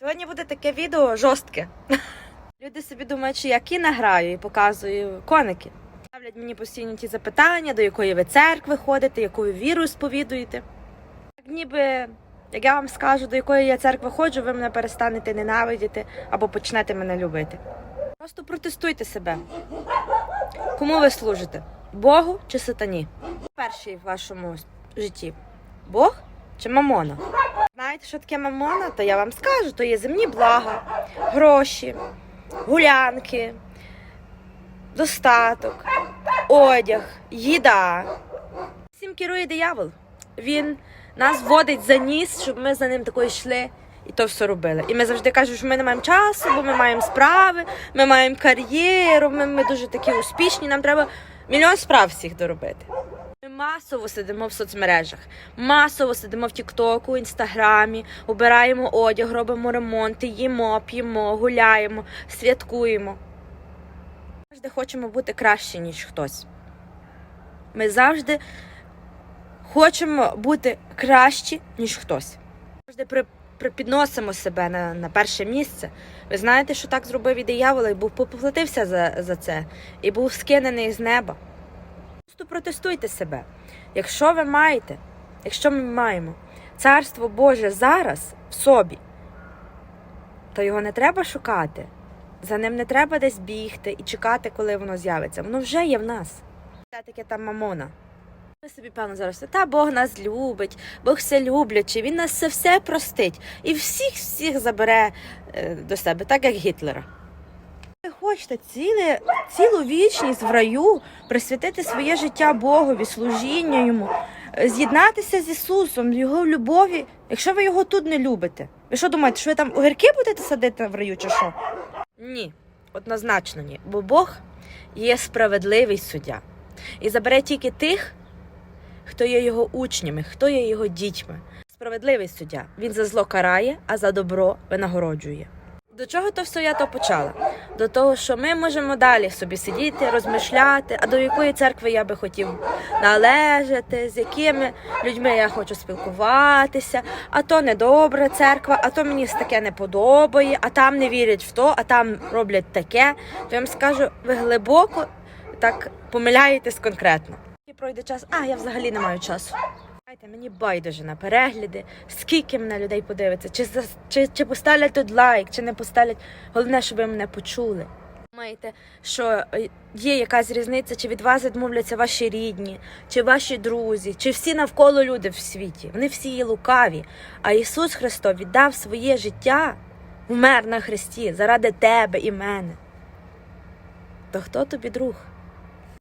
Сьогодні буде таке відео жорстке. Люди собі думають, що я кіно граю і показую коники. Ставлять мені постійно ті запитання, до якої ви церкви ходите, ви віру сповідуєте. Так ніби, як я вам скажу, до якої я церкви ходжу, ви мене перестанете ненавидіти або почнете мене любити. Просто протестуйте себе. Кому ви служите? Богу чи сатані? Перший в вашому житті Бог чи мамона? Знаєте, що таке мамона? То я вам скажу, то є земні блага, гроші, гулянки, достаток, одяг, їда. Всім керує диявол. Він нас водить за ніс, щоб ми за ним такою йшли і то все робили. І ми завжди кажемо, що ми не маємо часу, бо ми маємо справи, ми маємо кар'єру, ми, ми дуже такі успішні, нам треба мільйон справ всіх доробити. Ми масово сидимо в соцмережах, масово сидимо в Тіктоку, Інстаграмі, обираємо одяг, робимо ремонти, їмо, п'ємо, гуляємо, святкуємо. Ми Завжди хочемо бути краще, ніж хтось. Ми завжди хочемо бути кращі, ніж хтось. Ми Завжди припідносимо себе на, на перше місце. Ви знаєте, що так зробив і диявол, і був поплатився за, за це, і був скинений з неба. Просто протестуйте себе. Якщо ви маєте, якщо ми маємо царство Боже зараз в собі, то його не треба шукати. За ним не треба десь бігти і чекати, коли воно з'явиться. Воно вже є в нас. Це таке там мамона. Ви собі, певно, зараз, та Бог нас любить, Бог все люблячий, Він нас все все простить і всіх всіх забере е, до себе, так як Гітлера. Хочете ціле, цілу вічність в раю присвятити своє життя Богові, служінню йому, е, з'єднатися з Ісусом, Його любові, якщо ви його тут не любите. Ви що думаєте, що ви там огірки будете садити в раю чи що? Ні, однозначно ні. Бо Бог є справедливий суддя і забере тільки тих, хто є його учнями, хто є його дітьми. Справедливий суддя. Він за зло карає, а за добро винагороджує. До чого то все я то почала? До того, що ми можемо далі собі сидіти, розмишляти, а до якої церкви я би хотів належати, з якими людьми я хочу спілкуватися, а то недобра церква, а то мені таке не подобає, а там не вірять в то, а там роблять таке. То я вам скажу, ви глибоко так помиляєтесь конкретно. І пройде час, а я взагалі не маю часу. Знаєте, мені байдуже на перегляди, скільки мене людей подивиться, чи, чи, чи поставлять тут лайк, чи не поставлять. Головне, щоб ви мене почули. Думаєте, що е, є якась різниця, чи від вас відмовляться ваші рідні, чи ваші друзі, чи всі навколо люди в світі. Вони всі є лукаві. А Ісус Христос віддав своє життя, вмер на Христі заради тебе і мене. То хто тобі друг?